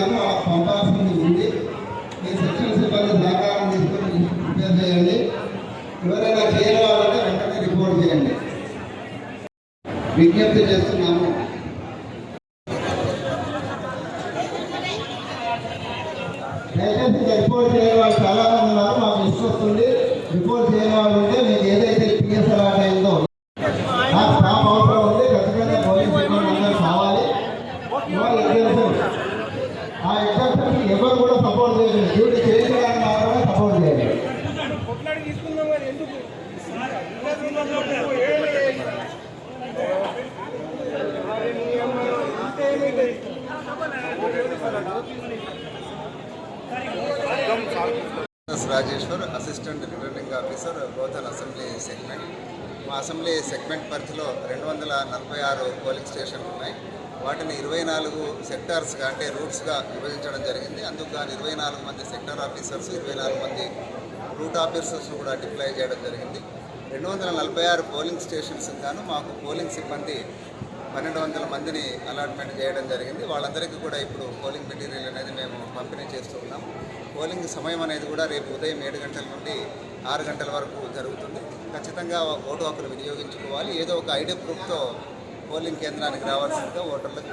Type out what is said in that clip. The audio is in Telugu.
పంపాల్సింది ఉంది మీ సెక్షన్ సిబ్బంది సహకారం తీసుకొని ప్రిపేర్ చేయండి ఎవరైనా చేయాలంటే వెంటనే రిపోర్ట్ చేయండి విజ్ఞప్తి చేస్తున్నాము దయచేసి రిపోర్ట్ చేయని వాళ్ళు చాలా మంది ఉన్నారు మాకు లిస్ట్ వస్తుంది రిపోర్ట్ చేయని వాళ్ళు ఉంటే మీకు ఏదైతే పిఎస్ అలాట్ అయిందో ఆ స్టాఫ్ అవసరం ఉంది ఖచ్చితంగా పోలీస్ సిబ్బంది అందరూ కావాలి. ఇవాళ ఎగ్జామ్స్ ఆ ఎగ్జామ్స్ ఎవరు కూడా సపోర్ట్ చేయలేదు. డ్యూటీ చేయించడానికి మాత్రమే సపోర్ట్ చేయాలి Rajeshwar assistant returning officer Gothan assembly segment మా అసెంబ్లీ సెగ్మెంట్ పరిధిలో రెండు వందల నలభై ఆరు పోలింగ్ స్టేషన్లు ఉన్నాయి. వాటిని ఇరవై నాలుగు సెక్టార్స్గా అంటే రూట్స్గా విభజించడం జరిగింది. అందుకు గాను ఇరవై నాలుగు మంది సెక్టార్ ఆఫీసర్స్ ఇరవై నాలుగు మంది రూట్ ఆఫీసర్స్ కూడా డిప్లాయ్ చేయడం జరిగింది. రెండు వందల నలభై ఆరు పోలింగ్ స్టేషన్స్ గాను మాకు పోలింగ్ సిబ్బంది పన్నెండు వందల మందిని అలాట్మెంట్ చేయడం జరిగింది. వాళ్ళందరికీ కూడా ఇప్పుడు పోలింగ్ మెటీరియల్ అనేది మేము పంపిణీ చేస్తూ ఉన్నాం పోలింగ్ సమయం అనేది కూడా రేపు ఉదయం ఏడు గంటల నుండి ఆరు గంటల వరకు జరుగుతుంది. ఖచ్చితంగా ఓటు హక్కును వినియోగించుకోవాలి. ఏదో ఒక ఐడి ప్రూఫ్తో పోలింగ్ కేంద్రానికి రావాల్సిందిగా ఓటర్లకు